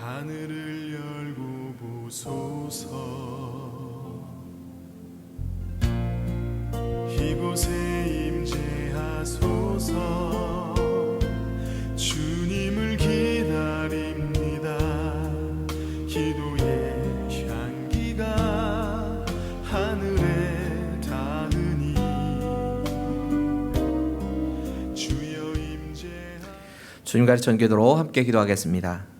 하늘을 열고 보소서. 이곳에 임재하소서. 주님을 기다립니다. 기도의 향기가 하늘에 닿으니. 주여 임재하 주님 가르쳐 전기도로 함께 기도하겠습니다.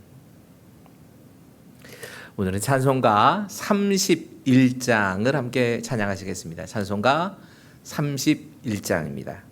오늘은 찬송가 31장을 함께 찬양하시겠습니다. 찬송가 31장입니다.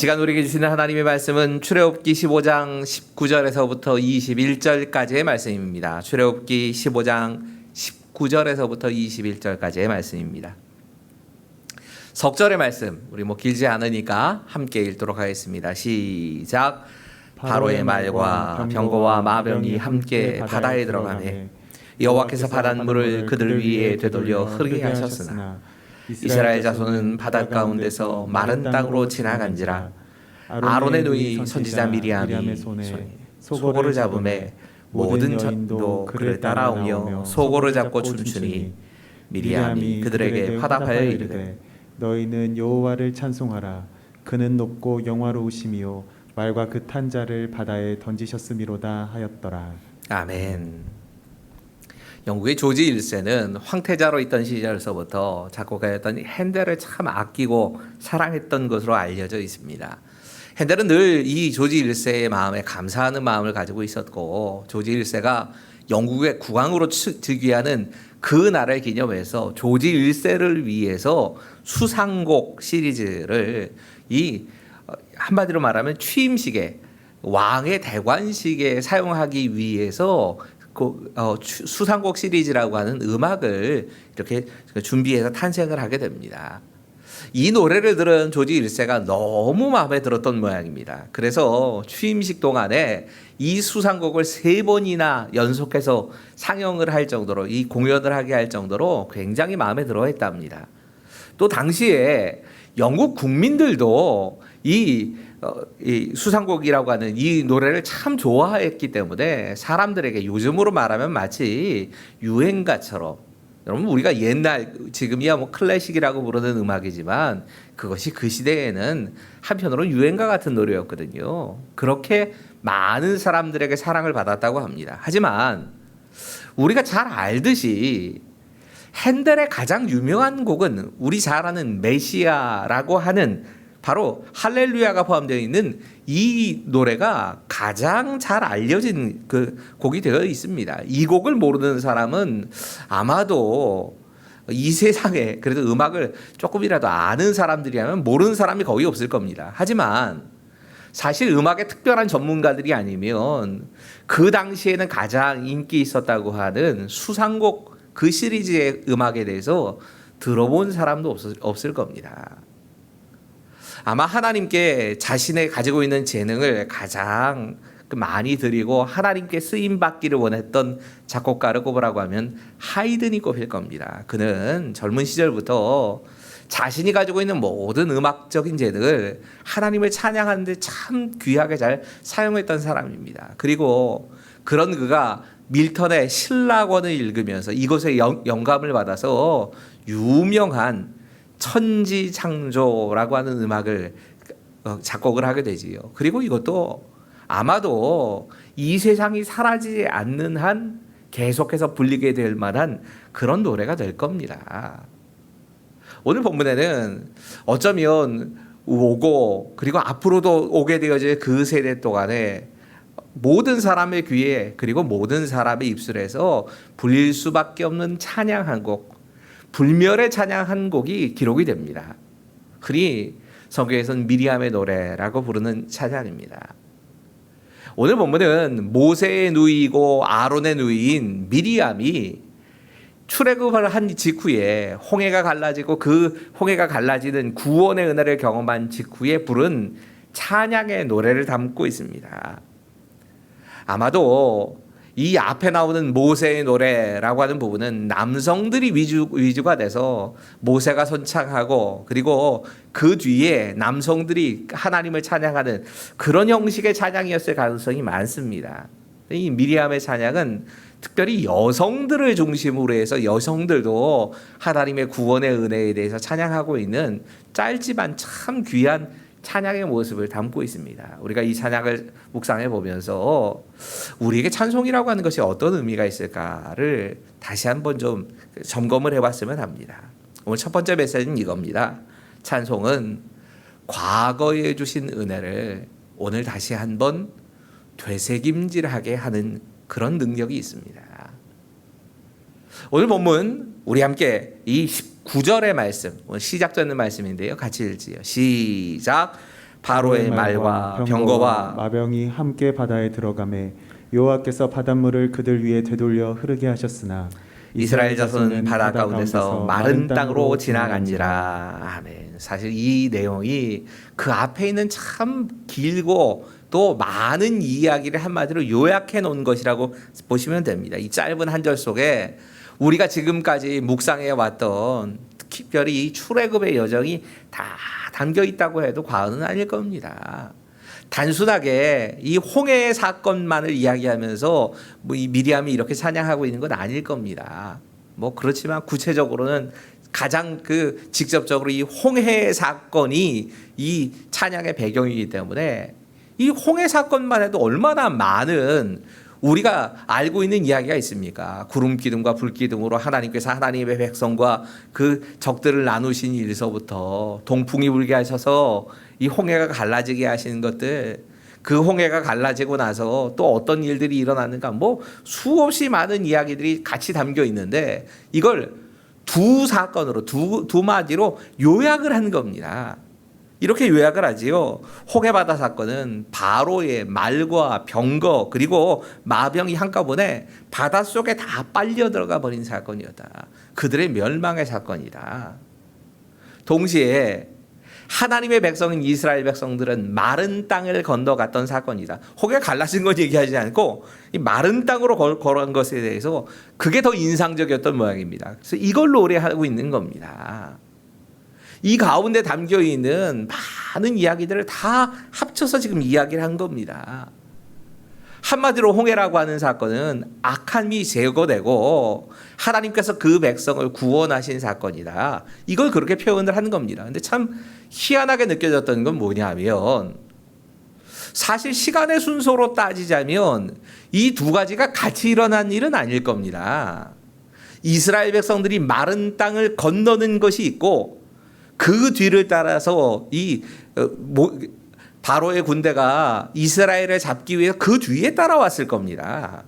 시간 우리에게 주시는 하나님의 말씀은 출애굽기 15장 19절에서부터 21절까지의 말씀입니다. 출애굽기 15장 19절에서부터 21절까지의 말씀입니다. 석절의 말씀 우리 뭐 길지 않으니까 함께 읽도록 하겠습니다. 시작. 바로의 말과 병거와 마병이 함께 바다에 들어가매 여호와께서 바닷물을 그들 위에 되돌려 흐르게 하셨으나 이스라엘 자손은 바닷 가운데서 마른 땅으로 지나간지라 아론의 누이 선지자 미리암이 손에 소고를 잡음에 모든 전도 그를 따라오며 소고를 잡고 춤추니 미리암이 그들에게 화답하여 이르되 너희는 여호와를 찬송하라. 그는 높고 영화로우시며 말과 그 탄자를 바다에 던지셨음이로다 하였더라. 아멘. 영국의 조지 1세는 황태자로 있던 시절서부터 작곡가였던 핸델을 참 아끼고 사랑했던 것으로 알려져 있습니다. 핸델은 늘 이 조지 1세의 마음에 감사하는 마음을 가지고 있었고 조지 1세가 영국의 국왕으로 치- 즉위하는 그 날을 기념해서 조지 1세를 위해서 수상곡 시리즈를 이 어, 한마디로 말하면 취임식에 왕의 대관식에 사용하기 위해서 그, 어, 추- 수상곡 시리즈라고 하는 음악을 이렇게 준비해서 탄생을 하게 됩니다. 이 노래를 들은 조지 1세가 너무 마음에 들었던 모양입니다. 그래서 취임식 동안에 이 수상곡을 세 번이나 연속해서 상영을 할 정도로 이 공연을 하게 할 정도로 굉장히 마음에 들어 했답니다. 또 당시에 영국 국민들도 이, 어, 이 수상곡이라고 하는 이 노래를 참 좋아했기 때문에 사람들에게 요즘으로 말하면 마치 유행가처럼 여러분 우리가 옛날 지금이야 뭐 클래식이라고 부르는 음악이지만 그것이 그 시대에는 한편으로 유행가 같은 노래였거든요. 그렇게 많은 사람들에게 사랑을 받았다고 합니다. 하지만 우리가 잘 알듯이 핸델의 가장 유명한 곡은 우리 잘 아는 메시아라고 하는 바로 할렐루야가 포함되어 있는 이 노래가 가장 잘 알려진 그 곡이 되어 있습니다. 이 곡을 모르는 사람은 아마도 이 세상에 그래도 음악을 조금이라도 아는 사람들이라면 모르는 사람이 거의 없을 겁니다. 하지만 사실 음악의 특별한 전문가들이 아니면 그 당시에는 가장 인기 있었다고 하는 수상곡 그 시리즈의 음악에 대해서 들어본 사람도 없을, 없을 겁니다. 아마 하나님께 자신의 가지고 있는 재능을 가장 그 많이 드리고 하나님께 쓰임 받기를 원했던 작곡가를 꼽으라고 하면 하이든이 꼽힐 겁니다. 그는 젊은 시절부터 자신이 가지고 있는 모든 음악적인 재능을 하나님을 찬양하는데 참 귀하게 잘 사용했던 사람입니다. 그리고 그런 그가 밀턴의 신라권을 읽으면서 이것에 영, 영감을 받아서 유명한 천지창조라고 하는 음악을 어, 작곡을 하게 되지요. 그리고 이것도 아마도 이 세상이 사라지지 않는 한 계속해서 불리게 될 만한 그런 노래가 될 겁니다. 오늘 본문에는 어쩌면 오고 그리고 앞으로도 오게 되어질 그 세대 동안에 모든 사람의 귀에 그리고 모든 사람의 입술에서 불릴 수밖에 없는 찬양 한 곡, 불멸의 찬양 한 곡이 기록이 됩니다. 흔히 성경에서는 미리암의 노래라고 부르는 찬양입니다. 오늘 본문은 모세의 누이고 아론의 누이인 미리암이 출애굽을 한 직후에 홍해가 갈라지고 그 홍해가 갈라지는 구원의 은혜를 경험한 직후에 부른 찬양의 노래를 담고 있습니다. 아마도 이 앞에 나오는 모세의 노래라고 하는 부분은 남성들이 위주, 위주가 돼서 모세가 선창하고 그리고 그 뒤에 남성들이 하나님을 찬양하는 그런 형식의 찬양이었을 가능성이 많습니다. 이 미리암의 찬양은 특별히 여성들을 중심으로 해서 여성들도 하나님의 구원의 은혜에 대해서 찬양하고 있는 짧지만 참 귀한 찬양의 모습을 담고 있습니다. 우리가 이 찬양을 묵상해 보면서 우리에게 찬송이라고 하는 것이 어떤 의미가 있을까를 다시 한번 좀 점검을 해 봤으면 합니다. 오늘 첫 번째 메시지는 이겁니다. 찬송은 과거에 주신 은혜를 오늘 다시 한번 되새김질하게 하는 그런 능력이 있습니다. 오늘 본문 우리 함께 이 19절의 말씀 오늘 시작되는 말씀인데요. 같이 읽지요. 시작. 바로의 말과 병거와 마병이 함께 바다에 들어가매 여호와께서 바닷물을 그들 위에 되돌려 흐르게 하셨으나 이스라엘 자손은 바다 가운데서 마른 땅으로 지나간지라. 아멘. 사실 이 내용이 그 앞에 있는 참 길고 또 많은 이야기를 한마디로 요약해 놓은 것이라고 보시면 됩니다. 이 짧은 한 절 속에 우리가 지금까지 묵상해 왔던 특별히 이 출애굽의 여정이 다 담겨 있다고 해도 과언은 아닐 겁니다. 단순하게 이 홍해의 사건만을 이야기하면서 뭐 이 미리암이 이렇게 찬양하고 있는 건 아닐 겁니다. 뭐 그렇지만 구체적으로는 가장 그 직접적으로 이 홍해 사건이 이 찬양의 배경이기 때문에 이 홍해 사건만 해도 얼마나 많은 우리가 알고 있는 이야기가 있습니까? 구름 기둥과 불 기둥으로 하나님께서 하나님의 백성과 그 적들을 나누신 일서부터 동풍이 불게 하셔서 이 홍해가 갈라지게 하시는 것들 그 홍해가 갈라지고 나서 또 어떤 일들이 일어났는가 뭐 수없이 많은 이야기들이 같이 담겨 있는데 이걸 두 사건으로 두, 두 마디로 요약을 한 겁니다. 이렇게 요약을 하지요. 호게바다 사건은 바로의 말과 병거 그리고 마병이 한꺼번에 바닷속에 다 빨려 들어가 버린 사건이었다. 그들의 멸망의 사건이다. 동시에 하나님의 백성인 이스라엘 백성들은 마른 땅을 건너갔던 사건이다. 혹에 갈라진 건 얘기하지 않고 이 마른 땅으로 걸- 걸어간 것에 대해서 그게 더 인상적이었던 모양입니다. 그래서 이걸 노래하고 있는 겁니다. 이 가운데 담겨 있는 많은 이야기들을 다 합쳐서 지금 이야기를 한 겁니다. 한마디로 홍해라고 하는 사건은 악함이 제거되고 하나님께서 그 백성을 구원하신 사건이다. 이걸 그렇게 표현을 하는 겁니다. 근데 참 희한하게 느껴졌던 건 뭐냐면 사실 시간의 순서로 따지자면 이 두 가지가 같이 일어난 일은 아닐 겁니다. 이스라엘 백성들이 마른 땅을 건너는 것이 있고 그 뒤를 따라서 이 어, 모- 바로의 군대가 이스라엘을 잡기 위해 그 뒤에 따라왔을 겁니다.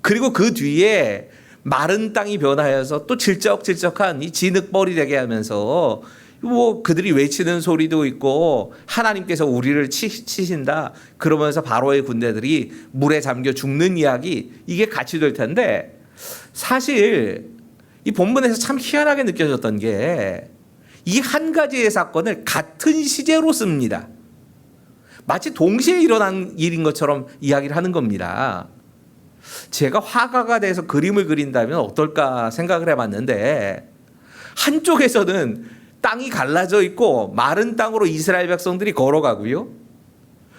그리고 그 뒤에 마른 땅이 변하여서 또 질적질적한 이 진흙벌이 되게 하면서 뭐 그들이 외치는 소리도 있고 하나님께서 우리를 치, 치신다 그러면서 바로의 군대들이 물에 잠겨 죽는 이야기 이게 같이 될 텐데 사실 이 본문에서 참 희한하게 느껴졌던 게 이 한 가지의 사건을 같은 시제로 씁니다. 마치 동시에 일어난 일인 것처럼 이야기를 하는 겁니다. 제가 화가가 돼서 그림을 그린다면 어떨까 생각을 해봤는데 한쪽에서는 땅이 갈라져 있고 마른 땅으로 이스라엘 백성들이 걸어가고요.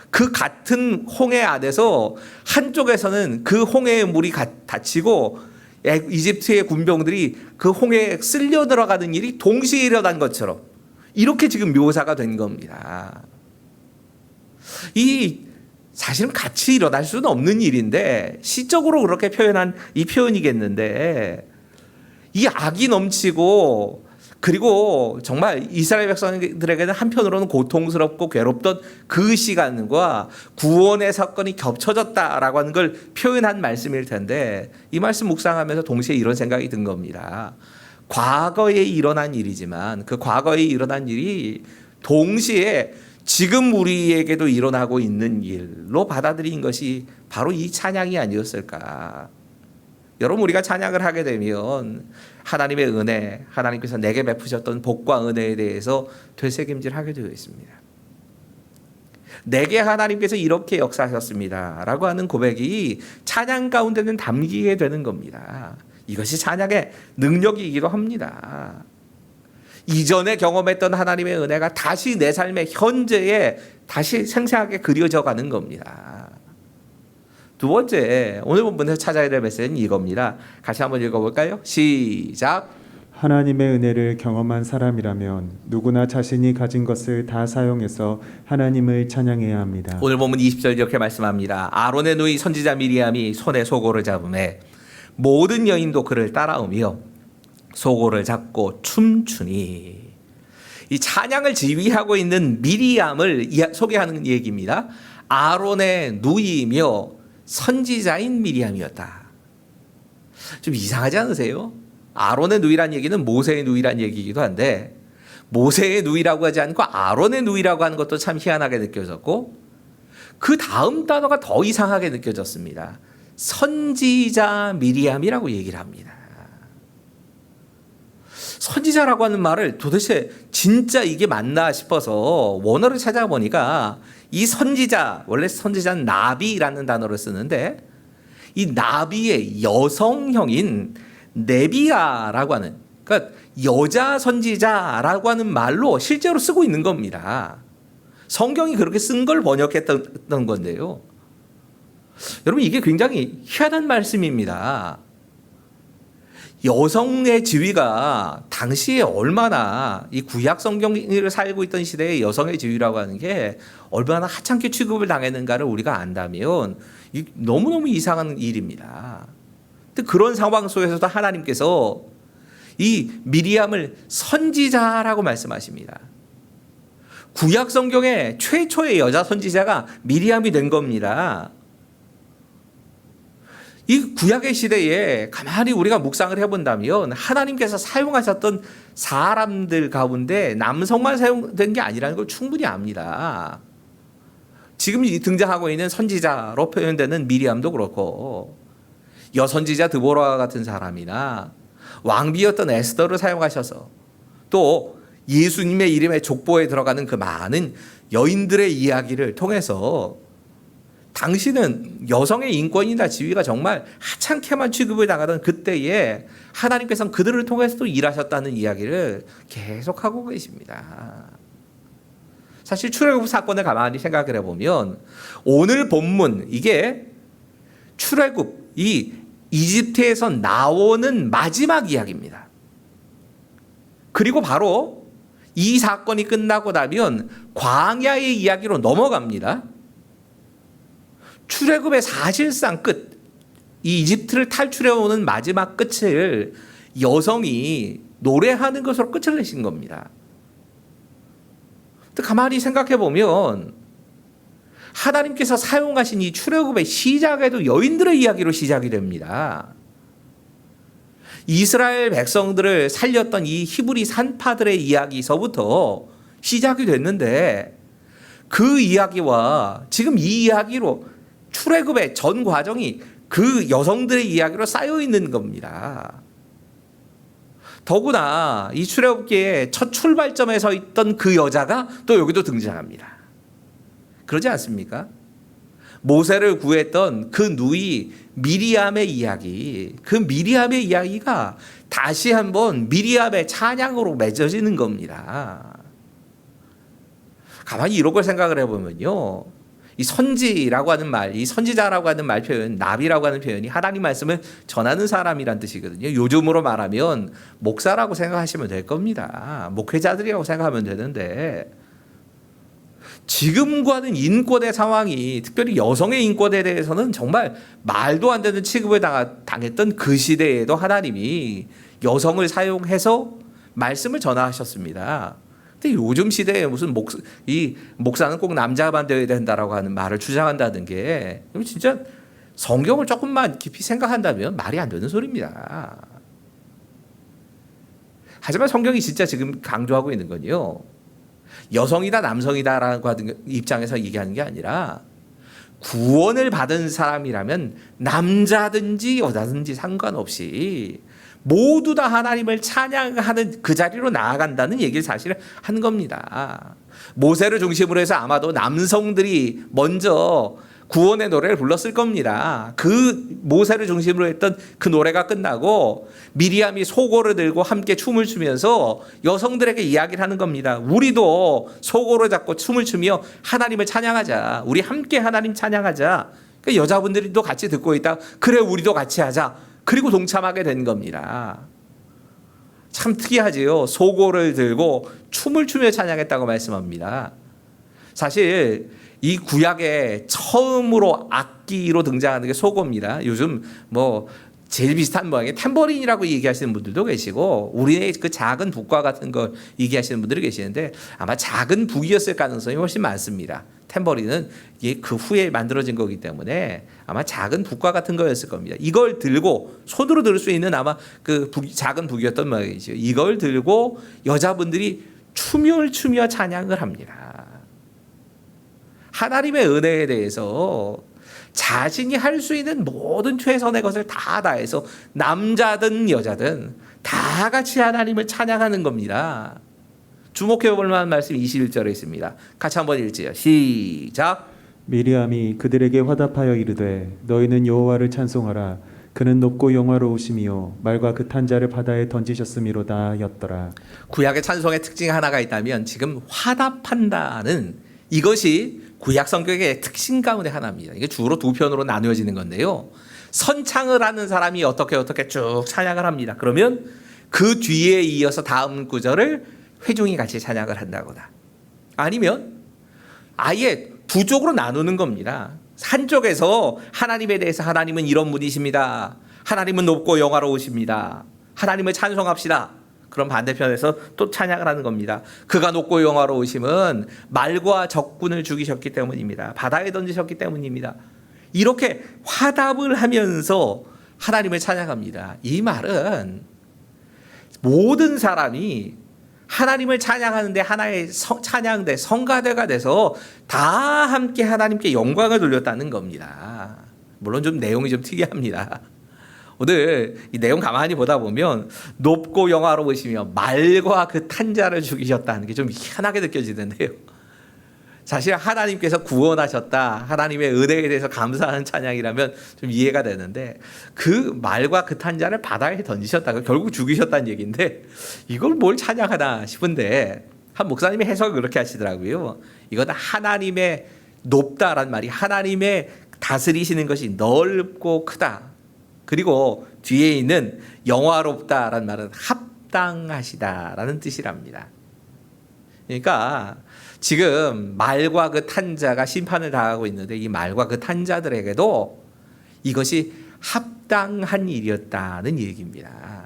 그 같은 홍해 안에서 한쪽에서는 그 홍해의 물이 가- 닫히고 애- 이집트의 군병들이 그 홍해에 쓸려 들어가는 일이 동시에 일어난 것처럼 이렇게 지금 묘사가 된 겁니다. 이 사실은 같이 일어날 수는 없는 일인데 시적으로 그렇게 표현한 이 표현이겠는데 이 악이 넘치고 그리고 정말 이스라엘 백성들에게는 한편으로는 고통스럽고 괴롭던 그 시간과 구원의 사건이 겹쳐졌다라고 하는 걸 표현한 말씀일 텐데 이 말씀 묵상하면서 동시에 이런 생각이 든 겁니다. 과거에 일어난 일이지만 그 과거에 일어난 일이 동시에 지금 우리에게도 일어나고 있는 일로 받아들인 것이 바로 이 찬양이 아니었을까. 여러분 우리가 찬양을 하게 되면 하나님의 은혜, 하나님께서 내게 베푸셨던 복과 은혜에 대해서 되새김질하게 되어 있습니다. 내게 하나님께서 이렇게 역사하셨습니다라고 하는 고백이 찬양 가운데는 담기게 되는 겁니다. 이것이 찬양의 능력이기도 합니다. 이전에 경험했던 하나님의 은혜가 다시 내 삶의 현재에 다시 생생하게 그려져 가는 겁니다. 두 번째, 오늘 본문에서 찾아야 될 메시지는 이겁니다. 같이 한번 읽어볼까요? 시작. 하나님의 은혜를 경험한 사람이라면 누구나 자신이 가진 것을 다 사용해서 하나님을 찬양해야 합니다. 오늘 본문 20절 이렇게 말씀합니다. 아론의 누이 선지자 미리암이 손에 소고를 잡음에 모든 여인도 그를 따라오며 소고를 잡고 춤추니 이 찬양을 지휘하고 있는 미리암을 소개하는 얘기입니다. 아론의 누이며 선지자인 미리암이었다. 좀 이상하지 않으세요? 아론의 누이란 얘기는 모세의 누이란 얘기이기도 한데 모세의 누이라고 하지 않고 아론의 누이라고 하는 것도 참 희한하게 느껴졌고 그 다음 단어가 더 이상하게 느껴졌습니다. 선지자 미리암이라고 얘기를 합니다. 선지자라고 하는 말을 도대체 진짜 이게 맞나 싶어서 원어를 찾아보니까 이 선지자 원래 선지자는 나비라는 단어를 쓰는데 이 나비의 여성형인 네비아라고 하는 그러니까 여자 선지자라고 하는 말로 실제로 쓰고 있는 겁니다. 성경이 그렇게 쓴 걸 번역했던 건데요. 여러분 이게 굉장히 희한한 말씀입니다. 여성의 지위가 당시에 얼마나 이 구약 성경을 살고 있던 시대의 여성의 지위라고 하는 게 얼마나 하찮게 취급을 당했는가를 우리가 안다면 이 너무너무 이상한 일입니다. 그런 상황 속에서도 하나님께서 이 미리암을 선지자라고 말씀하십니다. 구약 성경의 최초의 여자 선지자가 미리암이 된 겁니다. 이 구약의 시대에 가만히 우리가 묵상을 해본다면 하나님께서 사용하셨던 사람들 가운데 남성만 사용된 게 아니라는 걸 충분히 압니다. 지금 이 등장하고 있는 선지자로 표현되는 미리암도 그렇고 여선지자 드보라 같은 사람이나 왕비였던 에스더를 사용하셔서 또 예수님의 이름의 족보에 들어가는 그 많은 여인들의 이야기를 통해서 당신은 여성의 인권이나 지위가 정말 하찮게만 취급을 당하던 그때에 하나님께서는 그들을 통해서도 일하셨다는 이야기를 계속하고 계십니다. 사실 출애굽 사건을 가만히 생각을 해보면 오늘 본문 이게 출애굽 이 이집트에서 나오는 마지막 이야기입니다. 그리고 바로 이 사건이 끝나고 나면 광야의 이야기로 넘어갑니다. 출애굽의 사실상 끝, 이 이집트를 탈출해 오는 마지막 끝을 여성이 노래하는 것으로 끝을 내신 겁니다. 가만히 생각해 보면 하나님께서 사용하신 이 출애굽의 시작에도 여인들의 이야기로 시작이 됩니다. 이스라엘 백성들을 살렸던 이 히브리 산파들의 이야기서부터 시작이 됐는데 그 이야기와 지금 이 이야기로 출애굽의 전 과정이 그 여성들의 이야기로 쌓여 있는 겁니다. 더구나 이 출애굽기의 첫 출발점에 서 있던 그 여자가 또 여기도 등장합니다. 그러지 않습니까? 모세를 구했던 그 누이 미리암의 이야기, 그 미리암의 이야기가 다시 한번 미리암의 찬양으로 맺어지는 겁니다. 가만히 이런 걸 생각을 해보면요. 이 선지라고 하는 말, 이 선지자라고 하는 말 표현, 나비라고 하는 표현이 하나님 말씀을 전하는 사람이란 뜻이거든요. 요즘으로 말하면 목사라고 생각하시면 될 겁니다. 목회자들이라고 생각하면 되는데 지금과는 인권의 상황이 특별히 여성의 인권에 대해서는 정말 말도 안 되는 취급을 당했던 그 시대에도 하나님이 여성을 사용해서 말씀을 전하셨습니다. 근데 요즘 시대에 무슨 목, 이 목사는 꼭 남자만 되어야 된다라고 하는 말을 주장한다는 게 진짜 성경을 조금만 깊이 생각한다면 말이 안 되는 소리입니다. 하지만 성경이 진짜 지금 강조하고 있는 건요. 여성이다 남성이다라고 하는 입장에서 얘기하는 게 아니라 구원을 받은 사람이라면 남자든지 여자든지 상관없이 모두 다 하나님을 찬양하는 그 자리로 나아간다는 얘기를 사실 한 겁니다. 모세를 중심으로 해서 아마도 남성들이 먼저 구원의 노래를 불렀을 겁니다. 그 모세를 중심으로 했던 그 노래가 끝나고 미리암이 소고를 들고 함께 춤을 추면서 여성들에게 이야기를 하는 겁니다. 우리도 소고를 잡고 춤을 추며 하나님을 찬양하자. 우리 함께 하나님 찬양하자. 그 여자분들이 또 같이 듣고 있다. 그래 우리도 같이 하자. 그리고 동참하게 된 겁니다. 참 특이하지요. 소고를 들고 춤을 추며 찬양했다고 말씀합니다. 사실 이 구약에 처음으로 악기로 등장하는 게 소고입니다. 요즘 뭐 제일 비슷한 모양의 탬버린이라고 얘기하시는 분들도 계시고 우리의 그 작은 북과 같은 걸 얘기하시는 분들이 계시는데 아마 작은 북이었을 가능성이 훨씬 많습니다. 탬버린은 그 후에 만들어진 거기 때문에 아마 작은 북과 같은 거였을 겁니다. 이걸 들고 손으로 들 수 있는 아마 그 북, 작은 북이었던 모양이죠. 이걸 들고 여자분들이 춤을 추며 찬양을 합니다. 하나님의 은혜에 대해서 자신이 할 수 있는 모든 최선의 것을 다 다해서 남자든 여자든 다 같이 하나님을 찬양하는 겁니다. 주목해 볼 만한 말씀 21절에 있습니다. 같이 한번 읽지요. 시작. 미리암이 그들에게 화답하여 이르되 너희는 여호와를 찬송하라 그는 높고 영화로우심이요 말과 그 탄 자를 바다에 던지셨음이로다 였더라 구약의 찬송의 특징 하나가 있다면 지금 화답한다는 이것이 구약 성경의 특징 가운데 하나입니다. 이게 주로 두 편으로 나누어지는 건데요. 선창을 하는 사람이 어떻게 어떻게 쭉 찬양을 합니다. 그러면 그 뒤에 이어서 다음 구절을 회중이 같이 찬양을 한다거나 아니면 아예 두 쪽으로 나누는 겁니다. 한쪽에서 하나님에 대해서 하나님은 이런 분이십니다. 하나님은 높고 영화로우십니다. 하나님을 찬송합시다. 그럼 반대편에서 또 찬양을 하는 겁니다. 그가 높고 영화로우심은 말과 적군을 죽이셨기 때문입니다. 바다에 던지셨기 때문입니다. 이렇게 화답을 하면서 하나님을 찬양합니다. 이 말은 모든 사람이 하나님을 찬양하는데 하나의 성- 찬양대 성가대가 돼서 다 함께 하나님께 영광을 돌렸다는 겁니다. 물론 좀 내용이 좀 특이합니다. 오늘 이 내용 가만히 보다 보면 높고 영화로우시며 말과 그 탄자를 죽이셨다는 게 좀 희한하게 느껴지는데요. 사실 하나님께서 구원하셨다. 하나님의 은혜에 대해서 감사하는 찬양이라면 좀 이해가 되는데 그 말과 그 탄자를 바다에 던지셨다가 결국 죽이셨다는 얘기인데 이걸 뭘 찬양하나 싶은데 한 목사님이 해석을 그렇게 하시더라고요. 이거는 하나님의 높다란 말이 하나님의 다스리시는 것이 넓고 크다. 그리고 뒤에 있는 영화롭다라는 말은 합당하시다라는 뜻이랍니다. 그러니까 지금 말과 그 탄자가 심판을 당하고 있는데 이 말과 그 탄자들에게도 이것이 합당한 일이었다는 얘기입니다.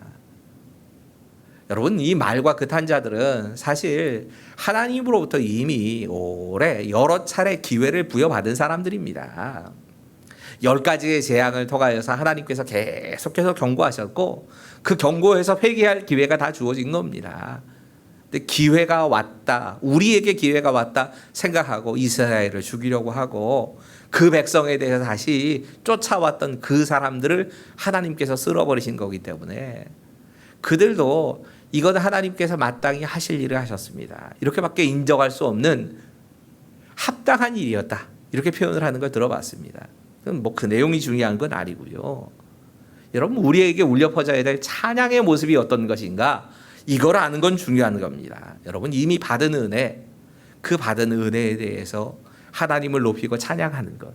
여러분 이 말과 그 탄자들은 사실 하나님으로부터 이미 오래 여러 차례 기회를 부여받은 사람들입니다. 열 가지의 재앙을 통하여서 하나님께서 계속해서 경고하셨고 그 경고에서 회개할 기회가 다 주어진 겁니다. 근데 기회가 왔다. 우리에게 기회가 왔다 생각하고 이스라엘을 죽이려고 하고 그 백성에 대해서 다시 쫓아왔던 그 사람들을 하나님께서 쓸어버리신 거기 때문에 그들도 이건 하나님께서 마땅히 하실 일을 하셨습니다. 이렇게밖에 인정할 수 없는 합당한 일이었다. 이렇게 표현을 하는 걸 들어봤습니다. 뭐 그 내용이 중요한 건 아니고요. 여러분 우리에게 울려 퍼져야 될 찬양의 모습이 어떤 것인가 이걸 아는 건 중요한 겁니다. 여러분 이미 받은 은혜 그 받은 은혜에 대해서 하나님을 높이고 찬양하는 것.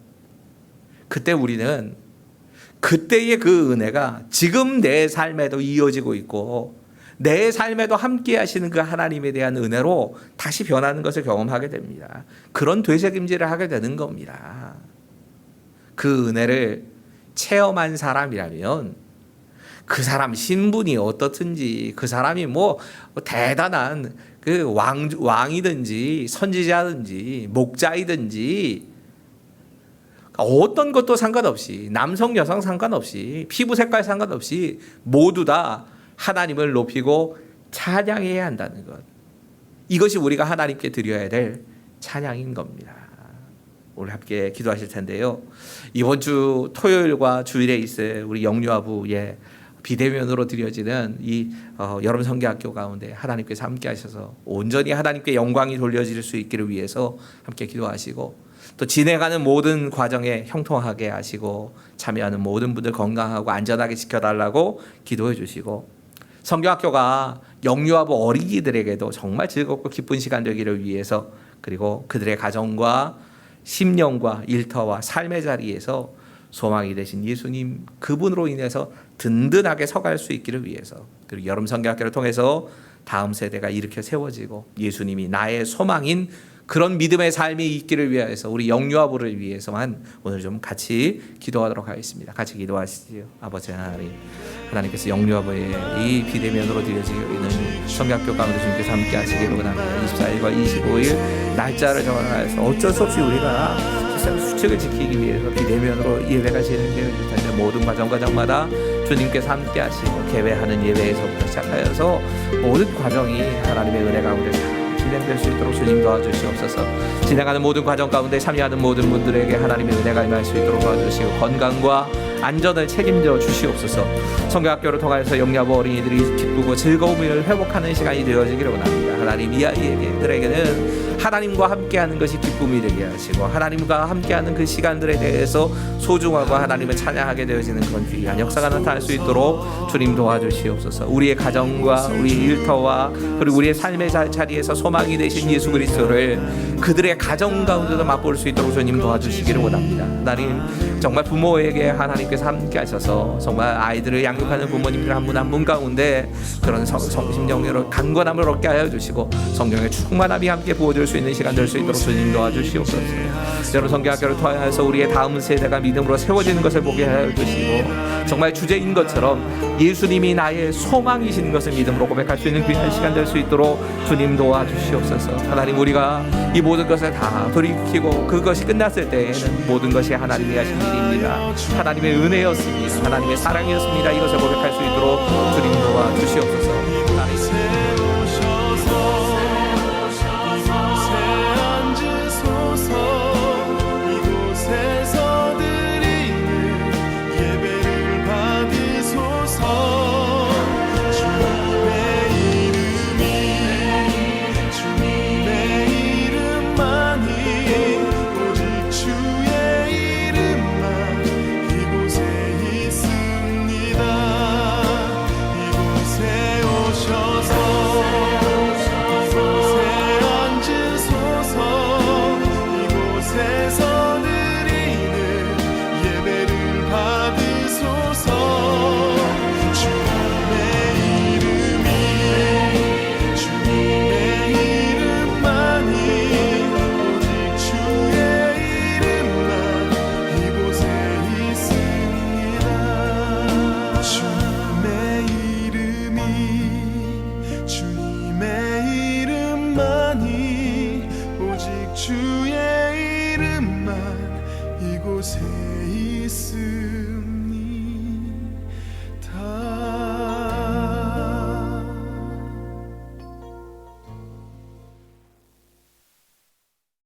그때 우리는 그때의 그 은혜가 지금 내 삶에도 이어지고 있고 내 삶에도 함께 하시는 그 하나님에 대한 은혜로 다시 변하는 것을 경험하게 됩니다. 그런 되새김질을 하게 되는 겁니다. 그 은혜를 체험한 사람이라면 그 사람 신분이 어떻든지 그 사람이 뭐 대단한 그 왕, 왕이든지 선지자든지 목자이든지 어떤 것도 상관없이 남성 여성 상관없이 피부 색깔 상관없이 모두 다 하나님을 높이고 찬양해야 한다는 것. 이것이 우리가 하나님께 드려야 될 찬양인 겁니다. 오늘 함께 기도하실 텐데요. 이번 주 토요일과 주일에 있을 우리 영유아부의 비대면으로 드려지는 이 어, 여름 성교학교 가운데 하나님께서 함께 하셔서 온전히 하나님께 영광이 돌려질 수 있기를 위해서 함께 기도하시고 또 진행하는 모든 과정에 형통하게 하시고 참여하는 모든 분들 건강하고 안전하게 지켜달라고 기도해 주시고 성교학교가 영유아부 어린이들에게도 정말 즐겁고 기쁜 시간 되기를 위해서 그리고 그들의 가정과 심령과 일터와 삶의 자리에서 소망이 되신 예수님 그분으로 인해서 든든하게 서갈 수 있기를 위해서 그리고 여름 성경학교를 통해서 다음 세대가 일으켜 세워지고 예수님이 나의 소망인 그런 믿음의 삶이 있기를 위해서 우리 영유아부를 위해서만 오늘 좀 같이 기도하도록 하겠습니다. 같이 기도하시지요. 아버지 하나님 하나님께서 영유아부의 이 비대면으로 드려지는 성경학교 가운데 주님께서 함께 하시기를 원합니다. 24일과 25일 날짜를 정하여서 어쩔 수 없이 우리가 세상 수칙을 지키기 위해서 비대면으로 예배가 진행되어질 텐데 모든 과정 과정마다 주님께서 함께 하시고 개회하는 예배에서부터 시작하여서 모든 과정이 하나님의 은혜 가운데 잘 진행될 수 있도록 주님 도와주시옵소서 진행하는 모든 과정 가운데 참여하는 모든 분들에게 하나님의 은혜가 임할 수 있도록 도와주시고 건강과 안전을 책임져 주시옵소서. 성교학교를 통하여서 영야부 어린이들이 기쁘고 즐거움을 회복하는 시간이 되어지기를 원합니다. 하나님 이 아이들에게는 하나님과 함께하는 것이 기쁨이 되게 하시고 하나님과 함께하는 그 시간들에 대해서 소중하고 하나님을 찬양하게 되어지는 그런 귀한 역사가 나타날 수 있도록 주님 도와주시옵소서. 우리의 가정과 우리 일터와 그리고 우리의 삶의 자- 자리에서 소망이 되신 예수 그리스도를 그들의 가정 가운데도 맛볼 수 있도록 주님 도와주시기를 원합니다. 하나님 정말 부모에게 하나님께서 함께 하셔서 정말 아이들을 양육하는 부모님들 한 분 한 분 가운데 그런 성- 성심정으로 강건함을 얻게 하여 주시고 성령의 충만함이 함께 부어줄 수 있는 시간 될 수 있도록 주님 도와주시옵소서. 여러분 성경학교를 통해서 우리의 다음 세대가 믿음으로 세워지는 것을 보게 하여 주시고 정말 주제인 것처럼 예수님이 나의 소망이신 것을 믿음으로 고백할 수 있는 귀한 시간 될 수 있도록 주님 도와주시옵소서. 하나님 우리가 이 모든 것을 다 돌이키고 그것이 끝났을 때에는 모든 것이 하나님이 하신 일입니다. 하나님의 은혜였습니다. 하나님의 사랑이었습니다. 이것을 고백할 수 있도록 주님 도와주시옵소서